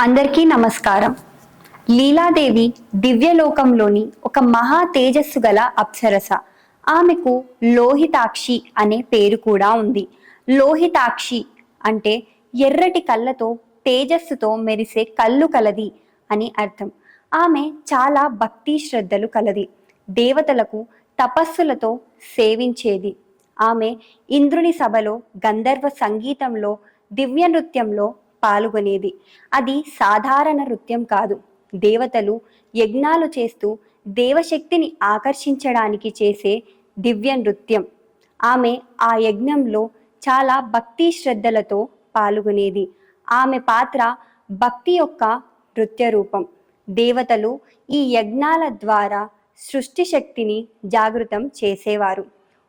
అందరికీ నమస్కారం. లీలాదేవి దివ్యలోకంలోని ఒక మహా తేజస్సు గల అప్సరస. ఆమెకు లోహితాక్షి అనే పేరు కూడా ఉంది. లోహితాక్షి అంటే ఎర్రటి కళ్ళతో తేజస్సుతో మెరిసే కళ్ళు కలది అని అర్థం. ఆమె చాలా భక్తి శ్రద్ధలు కలది. దేవతలకు తపస్సులతో సేవించేది. ఆమె ఇంద్రుని సభలో గంధర్వ సంగీతంలో దివ్య నృత్యంలో పాల్గొనేది. అది సాధారణ నృత్యం కాదు. దేవతలు యజ్ఞాలు చేస్తూ దేవశక్తిని ఆకర్షించడానికి చేసే దివ్య నృత్యం. ఆమె ఆ యజ్ఞంలో చాలా భక్తి శ్రద్ధలతో పాల్గొనేది. ఆమె పాత్ర భక్తి యొక్క నృత్య రూపం. దేవతలు ఈ యజ్ఞాల ద్వారా సృష్టి శక్తిని జాగృతం చేసేవారు.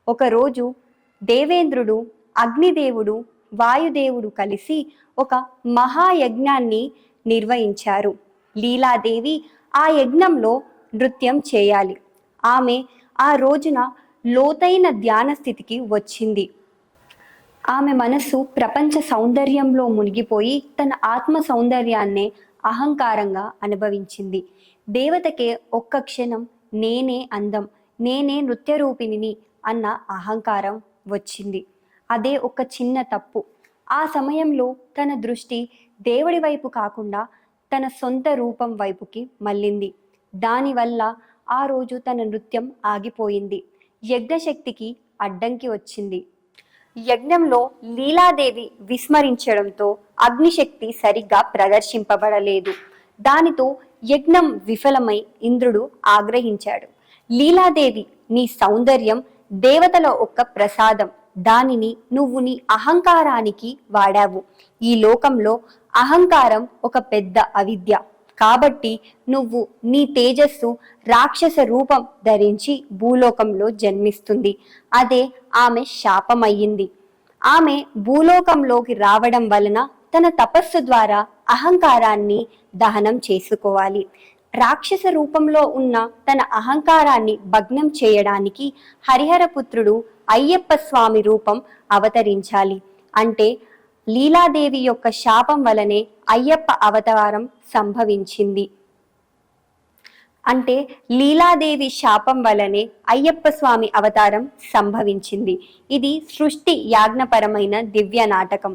ఒకరోజు దేవేంద్రుడు అగ్నిదేవుడు వాయుదేవుడు కలిసి ఒక మహాయజ్ఞాన్ని నిర్వహించారు. లీలాదేవి ఆ యజ్ఞంలో నృత్యం చేయాలి. ఆమె ఆ రోజున లోతైన ధ్యాన స్థితికి వచ్చింది. ఆమె మనసు ప్రపంచ సౌందర్యంలో మునిగిపోయి తన ఆత్మ సౌందర్యాన్నే అహంకారంగా అనుభవించింది. దేవతకే ఒక్క క్షణం నేనే అందం నేనే నృత్య రూపిణిని అన్న అహంకారం వచ్చింది. అదే ఒక చిన్న తప్పు. ఆ సమయంలో తన దృష్టి దేవుడి వైపు కాకుండా తన సొంత రూపం వైపుకి మళ్ళింది. దానివల్ల ఆ రోజు తన నృత్యం ఆగిపోయింది. యజ్ఞశక్తికి అడ్డంకి వచ్చింది. యజ్ఞంలో లీలాదేవి విస్మరించడంతో అగ్నిశక్తి సరిగ్గా ప్రదర్శింపబడలేదు. దానితో యజ్ఞం విఫలమై ఇంద్రుడు ఆగ్రహించాడు. లీలాదేవి నీ సౌందర్యం దేవతల ఒక్క ప్రసాదం. దానిని నువ్వు నీ అహంకారానికి వాడావు. ఈ లోకంలో అహంకారం ఒక పెద్ద అవిద్య. కాబట్టి నువ్వు నీ తేజస్సు రాక్షస రూపం ధరించి భూలోకంలో జన్మిస్తుంది. అదే ఆమె శాపమయ్యింది. ఆమె భూలోకంలోకి రావడం వలన తన తపస్సు ద్వారా అహంకారాన్ని దహనం చేసుకోవాలి. రాక్షస రూపంలో ఉన్న తన అహంకారాన్ని భగ్నం చేయడానికి హరిహరపుత్రుడు అయ్యప్ప స్వామి రూపం అవతరించాలి. అంటే లీలాదేవి యొక్క శాపం వలనే అయ్యప్ప అవతారం సంభవించింది. అంటే లీలాదేవి శాపం వలనే అయ్యప్ప స్వామి అవతారం సంభవించింది. ఇది సృష్టి యాజ్ఞపరమైన దివ్య నాటకం.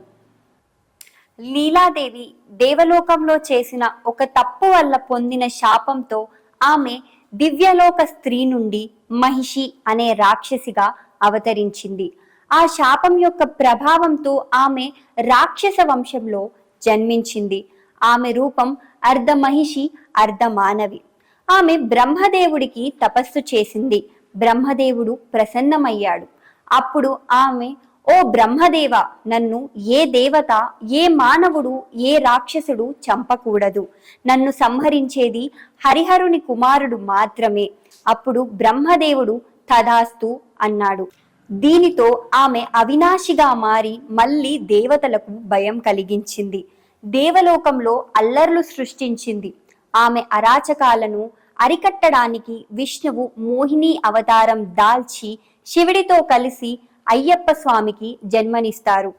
లీలాదేవి దేవలోకంలో చేసిన ఒక తప్పు వల్ల పొందిన శాపంతో ఆమె దివ్యలోక స్త్రీ నుండి మహిషి అనే రాక్షసిగా అవతరించింది. ఆ శాపం యొక్క ప్రభావంతో ఆమె రాక్షస వంశంలో జన్మించింది. ఆమె రూపం అర్ధ మహిషి అర్ధ మానవి. ఆమె బ్రహ్మదేవుడికి తపస్సు చేసింది. బ్రహ్మదేవుడు ప్రసన్నమయ్యాడు. అప్పుడు ఆమె ఓ బ్రహ్మదేవ నన్ను ఏ దేవత ఏ మానవుడు ఏ రాక్షసుడు చంపకూడదు. నన్ను సంహరించేది హరిహరుని కుమారుడు మాత్రమే. అప్పుడు బ్రహ్మదేవుడు తదాస్తు అన్నాడు. దీనితో ఆమె అవినాశిగా మారి మళ్ళీ దేవతలకు భయం కలిగించింది. దేవలోకంలో అల్లర్లు సృష్టించింది. ఆమె అరాచకాలను అరికట్టడానికి విష్ణువు మోహిని అవతారం దాల్చి శివుడితో కలిసి అయ్యప్ప స్వామికి జన్మనిస్తారు.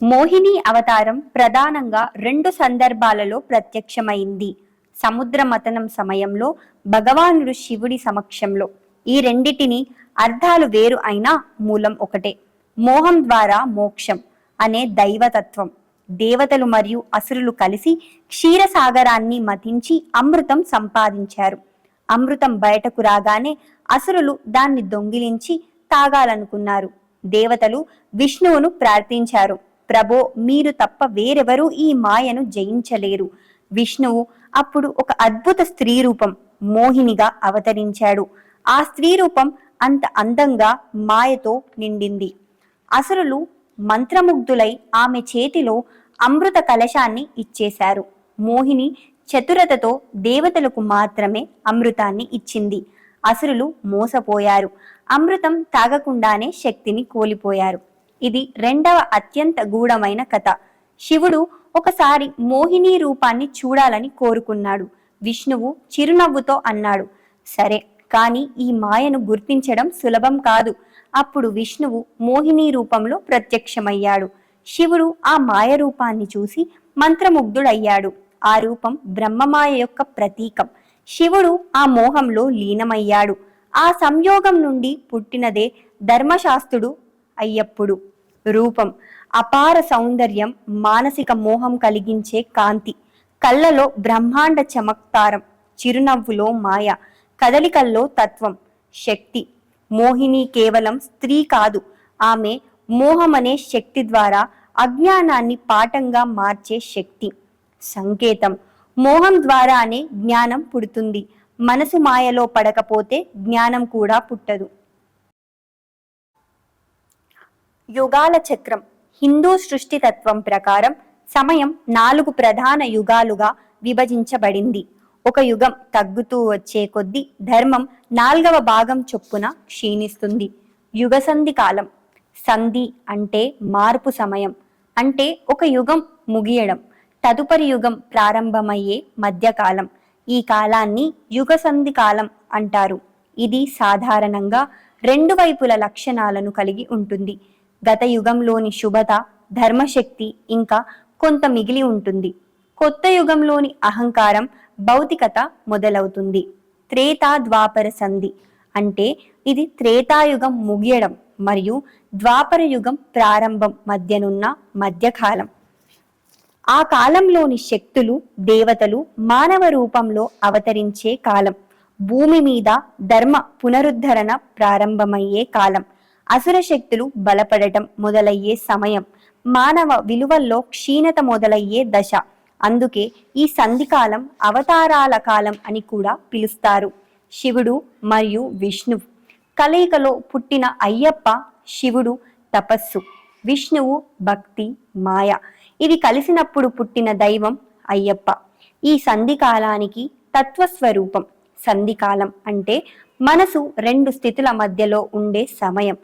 మోహిని అవతారం ప్రధానంగా రెండు సందర్భాలలో ప్రత్యక్షమైంది. సముద్ర మతనం సమయంలో భగవానుడు శివుడి సమక్షంలో. ఈ రెండిటిని అర్థాలు వేరు అయినా మూలం ఒకటే. మోహం ద్వారా మోక్షం అనే దైవతత్వం. దేవతలు మరియు అసురులు కలిసి క్షీరసాగరాన్ని మతించి అమృతం సంపాదించారు. అమృతం బయటకు రాగానే అసురులు దాన్ని దొంగిలించి తాగాలనుకున్నారు. దేవతలు విష్ణువును ప్రార్థించారు. ప్రభో మీరు తప్ప వేరెవరూ ఈ మాయను జయించలేరు. విష్ణువు అప్పుడు ఒక అద్భుత స్త్రీ రూపం మోహినిగా అవతరించాడు. ఆ స్త్రీ రూపం అంత అందంగా మాయతో నిండింది. అసురులు మంత్రముగ్ధులై ఆమె చేతిలో అమృత కలశాన్ని ఇచ్చేశారు. మోహిని చతురతతో దేవతలకు మాత్రమే అమృతాన్ని ఇచ్చింది. అసురులు మోసపోయారు. అమృతం తాగకుండానే శక్తిని కోల్పోయారు. ఇది రెండవ అత్యంత గూఢమైన కథ. శివుడు ఒకసారి మోహిని రూపాన్ని చూడాలని కోరుకున్నాడు. విష్ణువు చిరునవ్వుతో అన్నాడు సరే కానీ ఈ మాయను గుర్తించడం సులభం కాదు అప్పుడు విష్ణువు మోహిని రూపంలో ప్రత్యక్షమయ్యాడు. శివుడు ఆ మాయ రూపాన్ని చూసి మంత్రముగ్ధుడయ్యాడు. ఆ రూపం బ్రహ్మమాయ యొక్క ప్రతీకం. శివుడు ఆ మోహంలో లీనమయ్యాడు. ఆ సంయోగం నుండి పుట్టినదే ధర్మశాస్త్రుడు అయ్యప్పుడు రూపం. అపార సౌందర్యం మానసిక మోహం కలిగించే కాంతి. కళ్ళలో బ్రహ్మాండ చమత్కారం చిరునవ్వులో మాయ కదలికల్లో తత్వం శక్తి. మోహిని కేవలం స్త్రీ కాదు ఆమె మోహమనే శక్తి ద్వారా అజ్ఞానాన్ని పాఠంగా మార్చే శక్తి. సంకేతం. మోహం ద్వారానే జ్ఞానం పుడుతుంది. మనసు మాయలో పడకపోతే జ్ఞానం కూడా పుట్టదు. యుగాల చక్రం. హిందూ సృష్టి తత్వం ప్రకారం సమయం నాలుగు ప్రధాన యుగాలుగా విభజించబడింది. ఒక యుగం తగ్గుతూ వచ్చే కొద్దీ ధర్మం నాల్గవ భాగం చొప్పున క్షీణిస్తుంది. యుగ సంధి కాలం. సంధి అంటే మార్పు సమయం. అంటే ఒక యుగం ముగియడం. తదుపరి యుగం ప్రారంభమయ్యే మధ్యకాలం. ఈ కాలాన్ని యుగ సంధి కాలం అంటారు. ఇది సాధారణంగా రెండు వైపుల లక్షణాలను కలిగి ఉంటుంది. గత యుగంలోని శుభత ధర్మశక్తి ఇంకా కొంత మిగిలి ఉంటుంది. కొత్త యుగంలోని అహంకారం భౌతికత మొదలవుతుంది. త్రేతా ద్వాపర సంధి అంటే ఇది త్రేతాయుగం ముగియడం మరియు ద్వాపర యుగం ప్రారంభం మధ్యనున్న మధ్యకాలం. ఆ కాలంలోని శక్తులు దేవతలు మానవ రూపంలో అవతరించే కాలం. భూమి మీద ధర్మ పునరుద్ధరణ ప్రారంభమయ్యే కాలం. అసుర శక్తులు బలపడటం మొదలయ్యే సమయం. మానవ విలువల్లో క్షీణత మొదలయ్యే దశ. అందుకే ఈ సంధికాలం అవతారాల కాలం అని కూడా పిలుస్తారు. శివుడు మరియు విష్ణు కలయికలో పుట్టిన అయ్యప్ప శివుడు తపస్సు. విష్ణువు భక్తి మాయ. ఇవి కలిసినప్పుడు పుట్టిన దైవం అయ్యప్ప. ఈ సంధి కాలానికి తత్వస్వరూపం. సంధికాలం అంటే మనసు రెండు స్థితుల మధ్యలో ఉండే సమయం.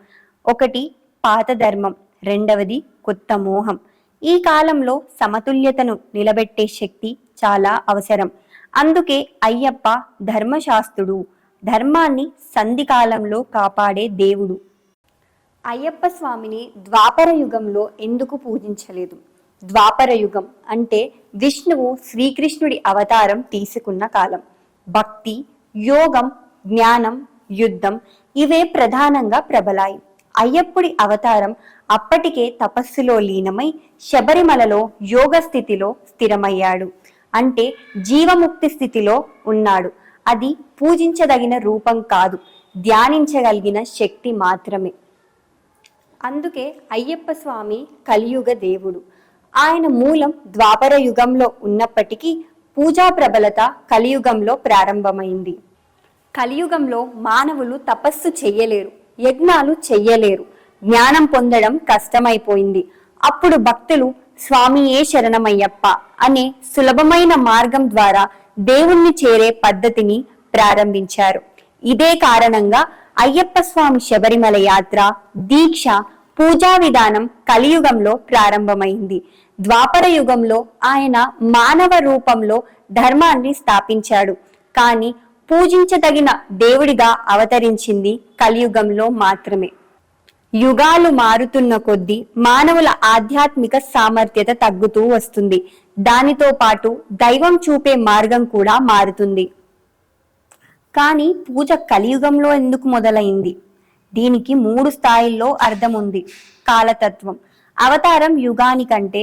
ఒకటి పాత ధర్మం రెండవది కొత్త మోహం. ఈ కాలంలో సమతుల్యతను నిలబెట్టే శక్తి చాలా అవసరం. అందుకే అయ్యప్ప ధర్మశాస్త్రుడు ధర్మాన్ని సంధికాలంలో కాపాడే దేవుడు. అయ్యప్ప స్వామిని ద్వాపర యుగంలో ఎందుకు పూజించలేదు? ద్వాపర యుగం అంటే విష్ణువు శ్రీకృష్ణుడి అవతారం తీసుకున్న కాలం. భక్తి యోగం జ్ఞానం యుద్ధం ఇవే ప్రధానంగా ప్రబలాయి. అయ్యప్పుడి అవతారం అప్పటికే తపస్సులో లీనమై శబరిమలలో యోగ స్థితిలో స్థిరమయ్యాడు. అంటే జీవముక్తి స్థితిలో ఉన్నాడు. అది పూజించదగిన రూపం కాదు. ధ్యానించగలిగిన శక్తి మాత్రమే. అందుకే అయ్యప్ప స్వామి కలియుగ దేవుడు. ఆయన మూలం ద్వాపర యుగంలో ఉన్నప్పటికీ పూజా ప్రబలత కలియుగంలో ప్రారంభమైంది. కలియుగంలో మానవులు తపస్సు చెయ్యలేరు యజ్ఞాలు చెయ్యలేరు జ్ఞానం పొందడం కష్టమైపోయింది. అప్పుడు భక్తులు స్వామియే శరణమయ్యప్ప అనే సులభమైన మార్గం ద్వారా దేవుణ్ణి చేరే పద్ధతిని ప్రారంభించారు. ఇదే కారణంగా అయ్యప్ప స్వామి శబరిమల యాత్ర దీక్ష పూజా విధానం కలియుగంలో ప్రారంభమైంది. ద్వాపర యుగంలో ఆయన మానవ రూపంలో ధర్మాన్ని స్థాపించాడు. కానీ పూజించదగిన దేవుడిగా అవతరించింది కలియుగంలో మాత్రమే. యుగాలు మారుతున్న కొద్దీ మానవుల ఆధ్యాత్మిక సామర్థ్యత తగ్గుతూ వస్తుంది. దానితో పాటు దైవం చూపే మార్గం కూడా మారుతుంది. కానీ పూజ కలియుగంలో ఎందుకు మొదలైంది? దీనికి మూడు స్థాయిల్లో అర్థం ఉంది కాలతత్వం. అవతారం యుగానికంటే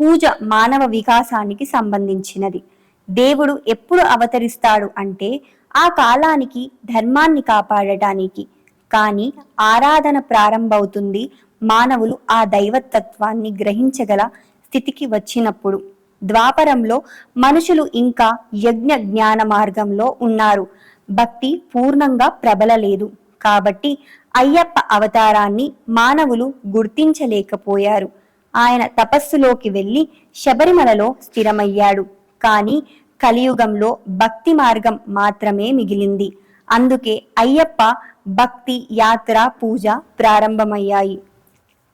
పూజ మానవ వికాసానికి సంబంధించినది. దేవుడు ఎప్పుడు అవతరిస్తాడు అంటే ఆ కాలానికి ధర్మాన్ని కాపాడటానికి. కానీ ఆరాధన ప్రారంభమవుతుంది మానవులు ఆ దైవతత్వాన్ని గ్రహించగల స్థితికి వచ్చినప్పుడు. ద్వాపరంలో మనుషులు ఇంకా యజ్ఞ జ్ఞాన మార్గంలో ఉన్నారు. భక్తి పూర్ణంగా ప్రబలలేదు. కాబట్టి అయ్యప్ప అవతారాన్ని మానవులు గుర్తించలేకపోయారు. ఆయన తపస్సులోకి వెళ్ళి శబరిమలలో స్థిరమయ్యాడు. కానీ కలియుగంలో భక్తి మార్గం మాత్రమే మిగిలింది. అందుకే అయ్యప్ప భక్తి యాత్ర పూజ ప్రారంభమయ్యాయి.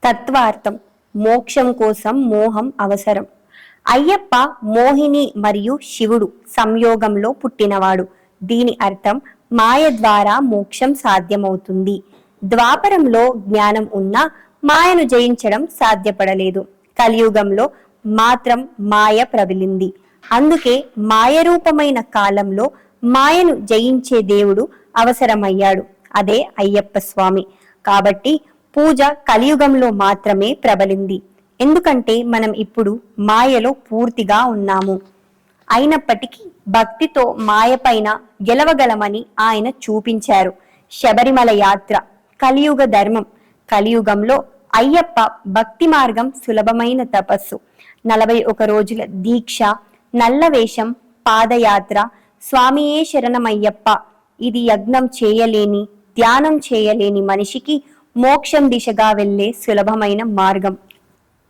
తత్వార్థం మోక్షం కోసం మోహం అవసరం. అయ్యప్ప మోహిని మరియు శివుడు సంయోగంలో పుట్టినవాడు. దీని అర్థం మాయ ద్వారా మోక్షం సాధ్యమవుతుంది. ద్వాపరంలో జ్ఞానం ఉన్నా మాయను జయించడం సాధ్యపడలేదు. కలియుగంలో మాత్రం మాయ ప్రబలింది. అందుకే మాయరూపమైన కాలంలో మాయను జయించే దేవుడు అవసరమయ్యాడు. అదే అయ్యప్ప స్వామి. కాబట్టి పూజ కలియుగంలో మాత్రమే ప్రబలింది. ఎందుకంటే మనం ఇప్పుడు మాయలో పూర్తిగా ఉన్నాము. అయినప్పటికీ భక్తితో మాయపైన గెలవగలమని ఆయన చూపించారు. శబరిమల యాత్ర కలియుగ ధర్మం. కలియుగంలో అయ్యప్ప భక్తి మార్గం సులభమైన తపస్సు. నలభై ఒక రోజుల దీక్ష నల్లవేషం పాదయాత్ర స్వామియే శరణమయ్యప్ప. ఇది యజ్ఞం చేయలేని ధ్యానం చేయలేని మనిషికి మోక్షం దిశగా వెళ్ళే సులభమైన మార్గం.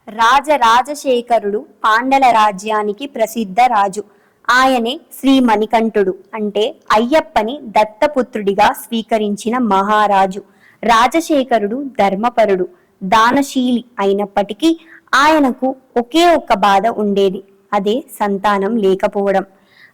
రాజరాజశేఖరుడు పాండల రాజ్యానికి ప్రసిద్ధ రాజు. ఆయనే శ్రీ మణికంఠుడు. అంటే అయ్యప్పని దత్తపుత్రుడిగా స్వీకరించిన మహారాజు. రాజశేఖరుడు ధర్మపరుడు దానశీలి అయినప్పటికీ ఆయనకు ఒకే ఒక్క బాధ ఉండేది అదే సంతానం లేకపోవడం.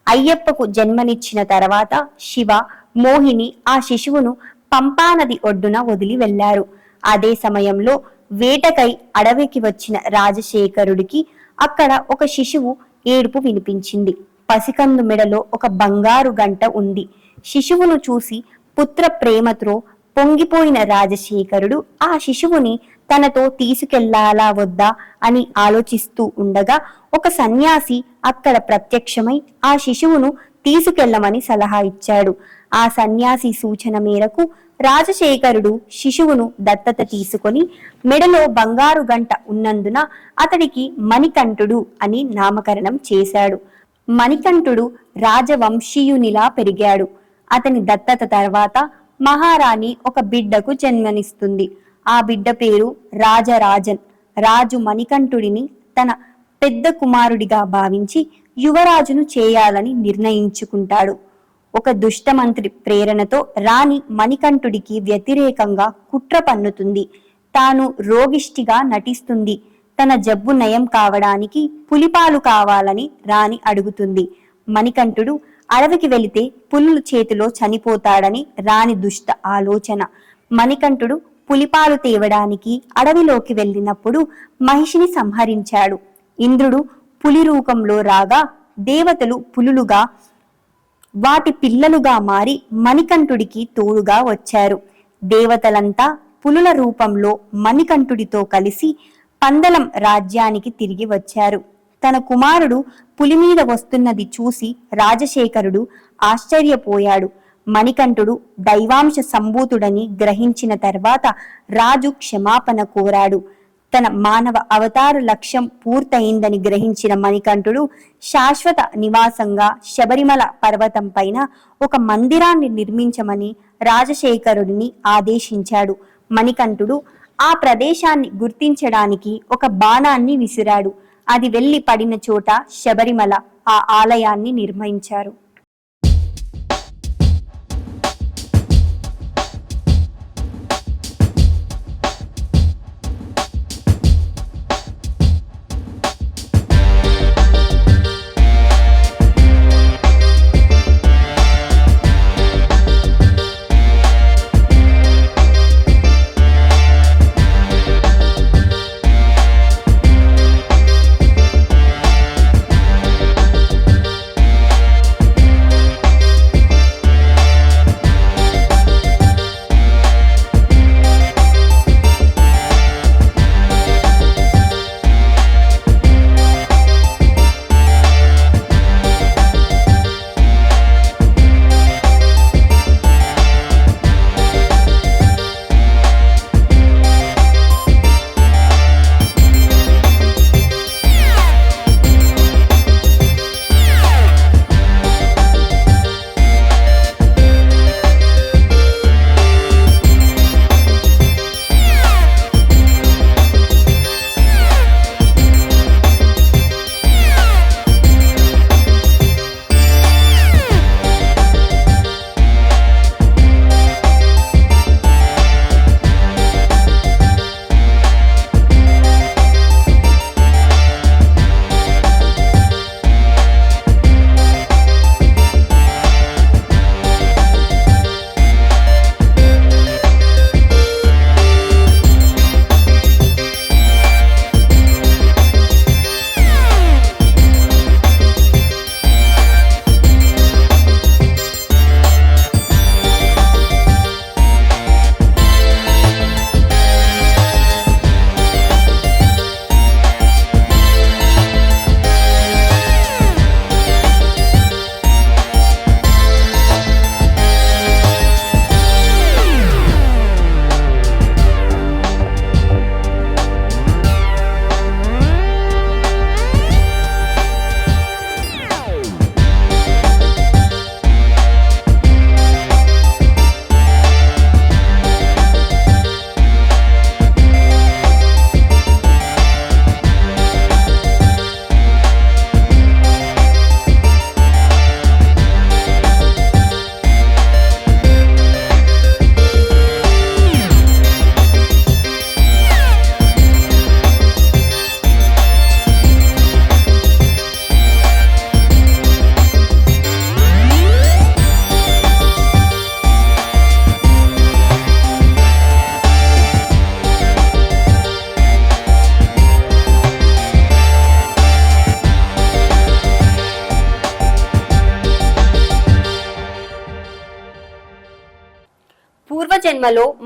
అయ్యప్పకు జన్మనిచ్చిన తర్వాత శివ మోహిని ఆ శిశువును పంపానది ఒడ్డున వదిలి వెళ్ళారు అదే సమయంలో వేటకై అడవికి వచ్చిన రాజశేఖరుడికి అక్కడ ఒక శిశువు ఏడుపు వినిపించింది. పసికందు మెడలో ఒక బంగారు గంట ఉంది. శిశువును చూసి పుత్ర ప్రేమతో పొంగిపోయిన రాజశేఖరుడు ఆ శిశువుని తనతో తీసుకెళ్ళాలా వద్దా అని ఆలోచిస్తూ ఉండగా ఒక సన్యాసి అక్కడ ప్రత్యక్షమై ఆ శిశువును తీసుకెళ్ళమని సలహా ఇచ్చాడు. ఆ సన్యాసి సూచన మేరకు రాజశేఖరుడు శిశువును దత్తత తీసుకొని మెడలో బంగారు గంట ఉన్నందున అతడికి మణికంఠుడు అని నామకరణం చేశాడు. మణికంఠుడు రాజవంశీయునిలా పెరిగాడు. అతని దత్తత తర్వాత మహారాణి ఒక బిడ్డకు జన్మనిస్తుంది. ఆ బిడ్డ పేరు రాజరాజన్. రాజు మణికంఠుడిని తన పెద్ద కుమారుడిగా భావించి యువరాజును చేయాలని నిర్ణయించుకుంటాడు. ఒక దుష్టమంత్రి ప్రేరణతో రాణి మణికంఠుడికి వ్యతిరేకంగా కుట్ర పన్నుతుంది. తాను రోగిష్టిగా నటిస్తుంది. తన జబ్బు నయం కావడానికి పులిపాలు కావాలని రాణి అడుగుతుంది. మణికంఠుడు అడవికి వెళితే పులుల చేతిలో చనిపోతాడని రాణి దుష్ట ఆలోచన. మణికంఠుడు పులిపాలు తేవడానికి అడవిలోకి వెళ్ళినప్పుడు మహిషిని సంహరించాడు. ఇంద్రుడు పులి రూపంలో రాగా దేవతలు పులులుగా వాటి పిల్లలుగా మారి మణికంఠుడికి తోడుగా వచ్చారు. దేవతలంతా పులుల రూపంలో మణికంఠుడితో కలిసి పందలం రాజ్యానికి తిరిగి వచ్చారు. తన కుమారుడు పులి మీద వస్తున్నది చూసి రాజశేఖరుడు ఆశ్చర్యపోయాడు. మణికంఠుడు దైవాంశ సంభూతుడని గ్రహించిన తర్వాత రాజు క్షమాపణ కోరాడు. తన మానవ అవతార లక్ష్యం పూర్తయిందని గ్రహించిన మణికంఠుడు శాశ్వత నివాసంగా శబరిమల పర్వతం పైన ఒక మందిరాన్ని నిర్మించమని రాజశేఖరుడిని ఆదేశించాడు. మణికంఠుడు ఆ ప్రదేశాన్ని గుర్తించడానికి ఒక బాణాన్ని విసిరాడు. అది వెళ్ళి పడిన చోట శబరిమల ఆ ఆలయాన్ని నిర్మించారు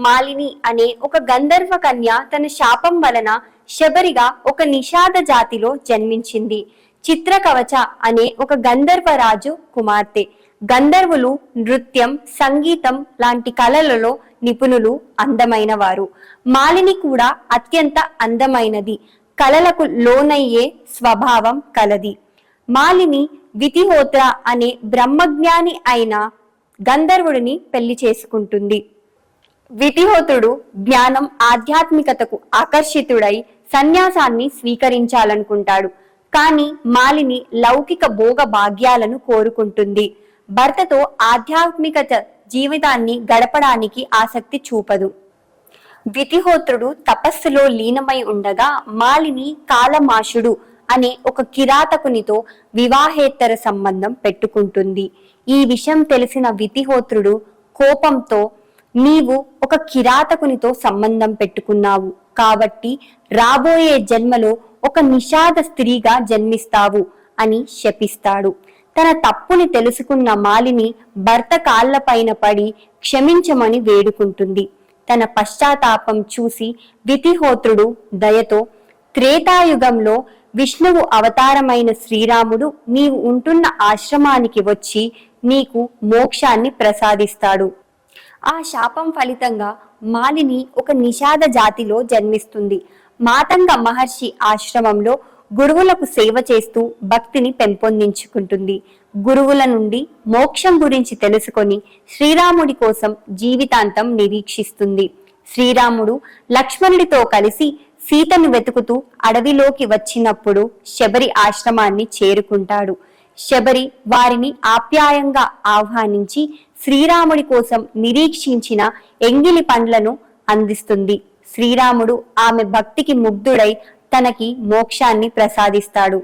మాలిని అనే ఒక గంధర్వ కన్య తన శాపం వలన శబరిగా ఒక నిషాద జాతిలో జన్మించింది. చిత్రకవచ అనే ఒక గంధర్వరాజు కుమార్తె. గంధర్వులు నృత్యం సంగీతం లాంటి కళలలో నిపుణులు అందమైన వారు మాలిని కూడా అత్యంత అందమైనది. కళలకు లోనయ్యే స్వభావం కలది. మాలిని వితిహోత్ర అనే బ్రహ్మజ్ఞాని అయిన గంధర్వుడిని పెళ్ళి చేసుకుంటుంది. వితిహోత్రుడు జ్ఞానం ఆధ్యాత్మికతకు ఆకర్షితుడై సన్యాసాన్ని స్వీకరించాలనుకుంటాడు. కానీ మాలిని లౌకిక భోగ భాగ్యాలను కోరుకుంటుంది. భర్తతో ఆధ్యాత్మికత జీవితాన్ని గడపడానికి ఆసక్తి చూపదు. వితిహోత్రుడు తపస్సులో లీనమై ఉండగా మాలిని కాలమాషుడు అనే ఒక కిరాతకునితో వివాహేతర సంబంధం పెట్టుకుంటుంది. ఈ విషయం తెలిసిన వితిహోత్రుడు కోపంతో నీవు ఒక కిరాతకునితో సంబంధం పెట్టుకున్నావు. కాబట్టి రాబోయే జన్మలో ఒక నిషాద స్త్రీగా జన్మిస్తావు అని శపిస్తాడు. తన తప్పుని తెలుసుకున్న మాలిని భర్త కాళ్ళపైన పడి క్షమించమని వేడుకుంటుంది. తన పశ్చాత్తాపం చూసి వితిహోత్రుడు దయతో త్రేతాయుగంలో విష్ణువు అవతారమైన శ్రీరాముడు నీవు ఉంటున్న ఆశ్రమానికి వచ్చి నీకు మోక్షాన్ని ప్రసాదిస్తాడు. ఆ శాపం ఫలితంగా మాలిని ఒక నిషాద జాతిలో జన్మిస్తుంది. మాతంగ మహర్షి ఆశ్రమంలో గురువులకు సేవ చేస్తూ భక్తిని పెంపొందించుకుంటుంది. గురువుల నుండి మోక్షం గురించి తెలుసుకొని శ్రీరాముడి కోసం జీవితాంతం నిరీక్షిస్తుంది. శ్రీరాముడు లక్ష్మణుడితో కలిసి సీతను వెతుకుతూ అడవిలోకి వచ్చినప్పుడు శబరి ఆశ్రమాన్ని చేరుకుంటాడు. శబరి వారిని ఆప్యాయంగా ఆహ్వానించి శ్రీరాముడి కోసం నిరీక్షించిన ఎంగిలి పండ్లను అందిస్తుంది. శ్రీరాముడు ఆమె భక్తికి ముగ్ధుడై తనకి మోక్షాన్ని ప్రసాదిస్తాడు.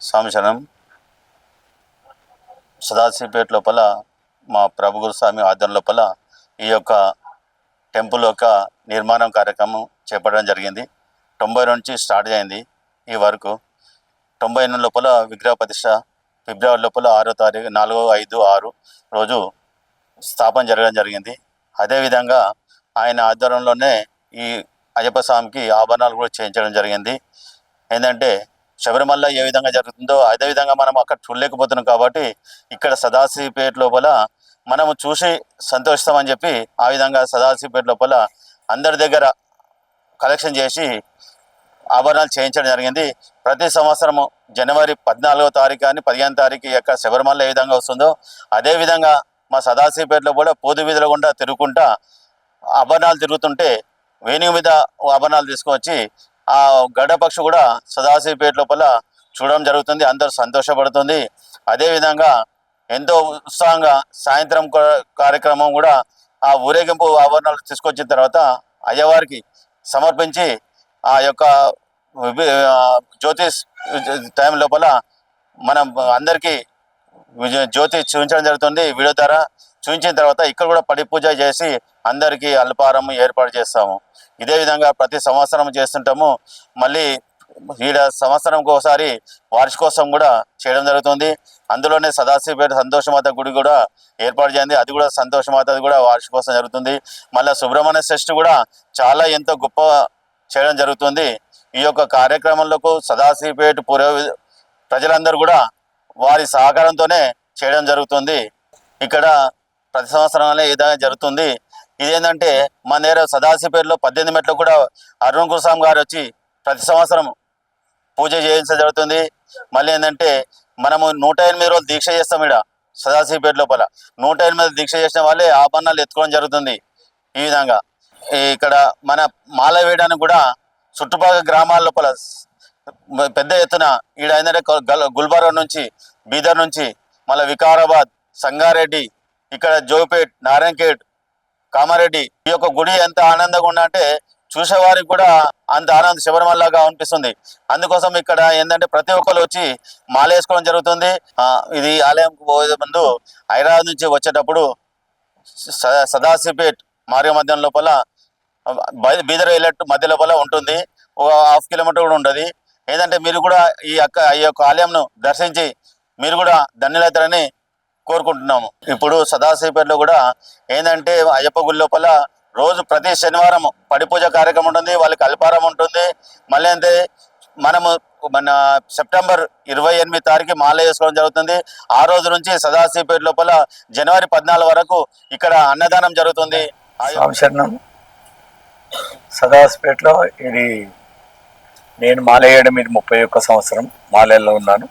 సంవత్సరం సదాశివపేట లోపల మా ప్రభు స్వామి ఆధ్వర్యం లోపల ఈ యొక్క టెంపుల్ యొక్క నిర్మాణం కార్యక్రమం చేపట్టడం జరిగింది. తొంభై నుంచి స్టార్ట్ అయింది ఈ వరకు. తొంభై ఎనిమిది లోపల విగ్రహ ప్రతిష్ట ఫిబ్రవరి లోపల ఆరో తారీఖు నాలుగో ఐదు ఆరు రోజు స్థాపన జరగడం జరిగింది. అదేవిధంగా ఆయన ఆధ్వర్యంలోనే ఈ అయ్యప్ప స్వామికి ఆభరణాలు కూడా చేయించడం జరిగింది. ఏంటంటే శబరిమల ఏ విధంగా జరుగుతుందో అదే విధంగా మనం అక్కడ చూడలేకపోతున్నాం కాబట్టి ఇక్కడ సదాశివపేట లోపల మనము చూసి సంతోషిస్తామని చెప్పి ఆ విధంగా సదాశివపేట లోపల అందరి దగ్గర కలెక్షన్ చేసి ఆభరణాలు చేయించడం జరిగింది. ప్రతి సంవత్సరము జనవరి పద్నాలుగో తారీఖు కానీ పదిహేను తారీఖు యొక్క శబరిమల ఏ విధంగా వస్తుందో అదే విధంగా మా సదాశివపేటలో కూడా పోదు వీధుల గుండా తిరుగుకుంటా ఆభరణాలు తిరుగుతుంటే వేణుగు మీద ఆభరణాలు తీసుకొచ్చి ఆ గడపక్ష కూడా సదాశివపేట లోపల చూడడం జరుగుతుంది. అందరూ సంతోషపడుతుంది. అదేవిధంగా ఎంతో ఉత్సాహంగా సాయంత్రం కార్యక్రమం కూడా ఆ ఊరేగింపు ఆభరణాలు తీసుకొచ్చిన తర్వాత అయ్యవారికి సమర్పించి ఆ యొక్క జ్యోతిష్ టైం లోపల మనం అందరికీ విజయ- జ్యోతి చూపించడం జరుగుతుంది. వీడియో ద్వారా చూపించిన తర్వాత ఇక్కడ కూడా పడి పూజ చేసి అందరికీ అల్పారం ఏర్పాటు చేస్తాము. ఇదే విధంగా ప్రతి సంవత్సరం చేస్తుంటాము. మళ్ళీ ఈడ సంవత్సరంకి ఒకసారి వార్షికోత్సవం కూడా చేయడం జరుగుతుంది. అందులోనే సదాశివపేట సంతోషమాత గుడి కూడా ఏర్పాటు చేయండి. అది కూడా సంతోషమాత కూడా వార్షికోత్సవం జరుగుతుంది. మళ్ళీ సుబ్రహ్మణ్య షష్ఠి కూడా చాలా ఎంతో గొప్ప చేయడం జరుగుతుంది. ఈ యొక్క కార్యక్రమంలో సదాశివపేట పుర ప్రజలందరూ కూడా వారి సహకారంతోనే చేయడం జరుగుతుంది. ఇక్కడ ప్రతి సంవత్సరంలో ఏదైనా జరుగుతుంది. ఇదేంటంటే మన దగ్గర సదాశివపేటలో పద్దెనిమిది మెట్లు కూడా అరుణ్ కుస్వామి గారు వచ్చి ప్రతి సంవత్సరం పూజ చేయించడం జరుగుతుంది. మళ్ళీ ఏంటంటే మనము నూట ఎనిమిది రోజులు దీక్ష చేస్తాం ఇక్కడ సదాశివపేట లోపల. నూట ఎనిమిది దీక్ష చేసిన వాళ్ళే ఆభరణాలు ఎత్తుకోవడం జరుగుతుంది ఈ విధంగా. ఇక్కడ మన మాల వేయడానికి కూడా చుట్టుపక్కల గ్రామాల లోపల పెద్ద ఎత్తున ఈడ ఏంటంటే గుల్బర్గా నుంచి బీదర్ నుంచి మళ్ళీ వికారాబాద్ సంగారెడ్డి ఇక్కడ జోపేట్ నారాయణఖేడ్ కామారెడ్డి ఈ యొక్క గుడి ఎంత ఆనందంగా ఉందంటే అంటే చూసేవారికి కూడా అంత ఆనంద శబరిమలగా అనిపిస్తుంది. అందుకోసం ఇక్కడ ఏంటంటే ప్రతి ఒక్కరు వచ్చి మాల వేసుకోవడం జరుగుతుంది ఇది ఆలయం పోయే ముందు హైదరాబాద్ నుంచి వచ్చేటప్పుడు స- సదాశివపేట్ మార్గ మధ్యం లోపల బై- బీదర్ వెళ్ళట్టు మధ్య లోపల ఉంటుంది. ఒక హాఫ్ కిలోమీటర్ కూడా ఉంటుంది ఏంటంటే మీరు కూడా ఈ యొక్క ఈ యొక్క ఆలయంను దర్శించి మీరు కూడా ధన్యులవుతారని కోరుకుంటున్నాము. ఇప్పుడు సదాశివపేటలో కూడా ఏంటంటే అయ్యప్ప గుడి లోపల రోజు ప్రతి శనివారం పడిపూజ కార్యక్రమం ఉంటుంది వాళ్ళకి అల్పారం ఉంటుంది. మళ్ళీ అంటే మనము మన సెప్టెంబర్ ఇరవై ఎనిమిది తారీఖు మాల వేసుకోవడం జరుగుతుంది. ఆ రోజు నుంచి సదాశివపేట లోపల జనవరి పద్నాలుగు వరకు ఇక్కడ అన్నదానం జరుగుతుంది. ఆ ఇది నేను మాలేయడం ఇది ముప్పై ఒక్క సంవత్సరం మాలేల్లో ఉన్నాను.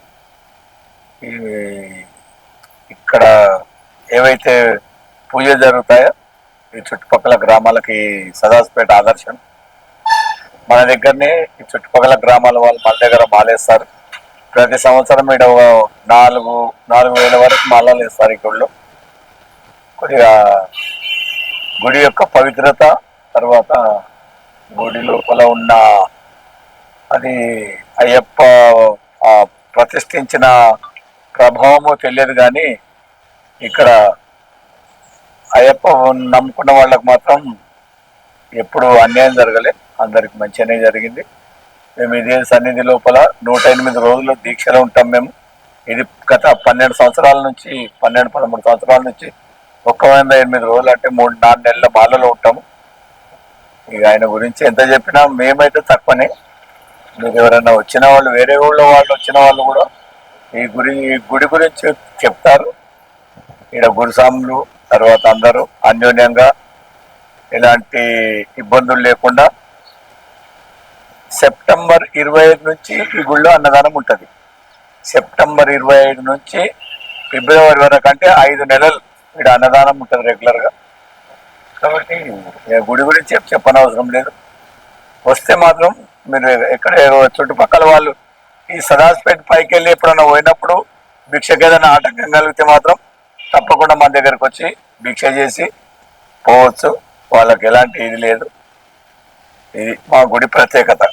ఈ ఇక్కడ ఏవైతే పూజలు జరుగుతాయో ఈ చుట్టుపక్కల గ్రామాలకి సదాస్పేట ఆదర్శం. మన దగ్గరనే ఈ చుట్టుపక్కల గ్రామాల వాళ్ళు మన దగ్గర మాలేస్తారు. ప్రతి సంవత్సరం ఇక్కడ నాలుగు నాలుగు వేల వరకు మాలలు వేస్తారు ఈ గుడిలో కొద్దిగా గుడి యొక్క పవిత్రత తర్వాత గుడి లోపల ఉన్న అది అయ్యప్ప ప్రతిష్ఠించిన ప్రభావము తెలియదు కానీ ఇక్కడ అయ్యప్ప నమ్ముకున్న వాళ్ళకి మాత్రం ఎప్పుడు అన్యాయం జరగలే. అందరికి మంచిగానే జరిగింది. మేము ఇదే సన్నిధి లోపల నూట ఎనిమిది రోజులు దీక్షలో ఉంటాం మేము. ఇది గత పన్నెండు సంవత్సరాల నుంచి పన్నెండు పదమూడు సంవత్సరాల నుంచి ఒక్క వంద ఎనిమిది రోజులు అంటే మూడు నాలుగు నెలల బాలలో ఉంటాము. ఇక ఆయన గురించి ఎంత చెప్పినా మేమైతే తక్కువనే. మీరు ఎవరైనా వచ్చిన వాళ్ళు వేరే ఊళ్ళో వాళ్ళు వచ్చిన వాళ్ళు కూడా ఈ గురి ఈ గుడి గురించి చెప్తారు. ఈడ గురుస్వాములు తర్వాత అందరూ అన్యోన్యంగా ఎలాంటి ఇబ్బందులు లేకుండా సెప్టెంబర్ ఇరవై ఐదు నుంచి ఈ గుళ్ళో అన్నదానం ఉంటుంది. సెప్టెంబర్ ఇరవై ఐదు నుంచి ఫిబ్రవరి వరకు అంటే ఐదు నెలలు ఇక్కడ అన్నదానం ఉంటుంది రెగ్యులర్గా. కాబట్టి గుడి గురించి చెప్పనవసరం లేదు. వస్తే మాత్రం మీరు ఎక్కడ చుట్టుపక్కల వాళ్ళు ఈ సదాస్పేట పైకి వెళ్ళి ఎప్పుడైనా పోయినప్పుడు భిక్షకి ఏదైనా ఆటంకం కలిగితే మాత్రం తప్పకుండా మన దగ్గరకు వచ్చి భిక్ష చేసి పోవచ్చు. వాళ్ళకి ఎలాంటి ఇది లేదు. ఇది మా గుడి ప్రత్యేకత.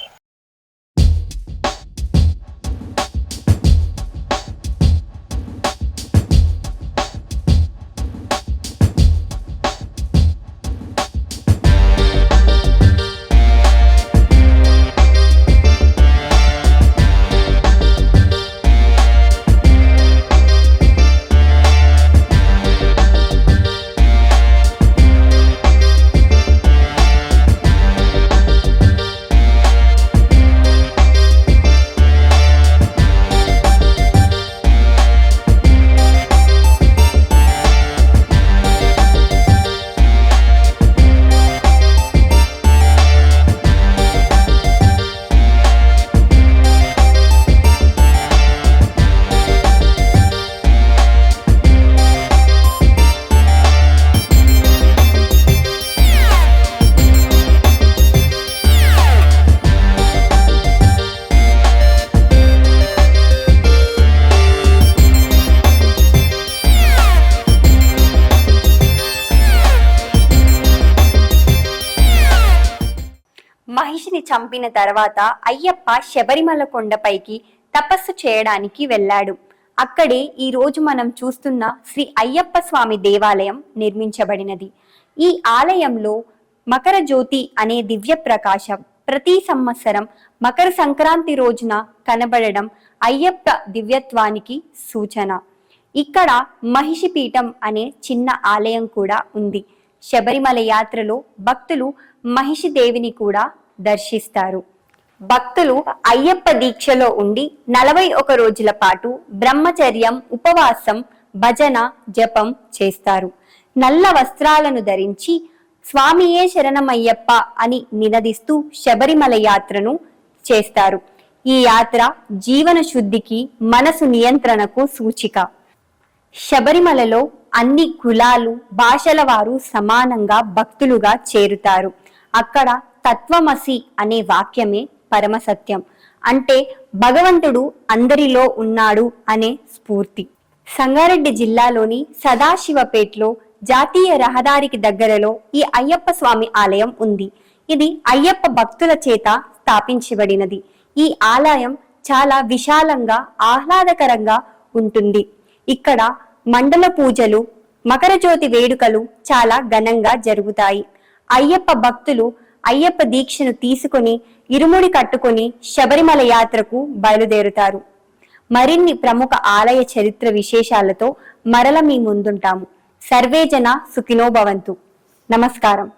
మహిషిని చంపిన తర్వాత అయ్యప్ప శబరిమల కొండపైకి తపస్సు చేయడానికి వెళ్ళాడు. అక్కడే ఈ రోజు మనం చూస్తున్న శ్రీ అయ్యప్ప స్వామి దేవాలయం నిర్మించబడినది. ఈ ఆలయంలో మకర జ్యోతి అనే దివ్య ప్రకాశం ప్రతి సంవత్సరం మకర సంక్రాంతి రోజున కనబడడం అయ్యప్ప దివ్యత్వానికి సూచన. ఇక్కడ మహిషి పీఠం అనే చిన్న ఆలయం కూడా ఉంది. శబరిమల యాత్రలో భక్తులు మహిషి దేవిని కూడా దర్శిస్తారు. భక్తులు అయ్యప్ప దీక్షలో ఉండి నలభై ఒక రోజుల పాటు బ్రహ్మచర్యం ఉపవాసం భజన జపం చేస్తారు. నల్ల వస్త్రాలను ధరించి స్వామియే శరణమయ్యప్ప అని నినదిస్తూ శబరిమల యాత్రను చేస్తారు. ఈ యాత్ర జీవన శుద్ధికి మనసు నియంత్రణకు సూచిక. శబరిమలలో అన్ని కులాలు భాషల వారు సమానంగా భక్తులుగా చేరుతారు. అక్కడ తత్వమసి అనే వాక్యమే పరమసత్యం. అంటే భగవంతుడు అందరిలో ఉన్నాడు అనే స్ఫూర్తి. సంగారెడ్డి జిల్లాలోని సదాశివపేట్లో జాతీయ రహదారికి దగ్గరలో ఈ అయ్యప్ప స్వామి ఆలయం ఉంది. ఇది అయ్యప్ప భక్తుల చేత స్థాపించబడినది. ఈ ఆలయం చాలా విశాలంగా ఆహ్లాదకరంగా ఉంటుంది. ఇక్కడ మండల పూజలు మకర జ్యోతి వేడుకలు చాలా ఘనంగా జరుగుతాయి. అయ్యప్ప భక్తులు అయ్యప్ప దీక్షను తీసుకొని ఇరుముడి కట్టుకొని శబరిమల యాత్రకు బయలుదేరుతారు. మరిన్ని ప్రముఖ ఆలయ చరిత్ర విశేషాలతో మరల మీ ముందుంటాము. సర్వేజన సుఖినోభవంతు నమస్కారం.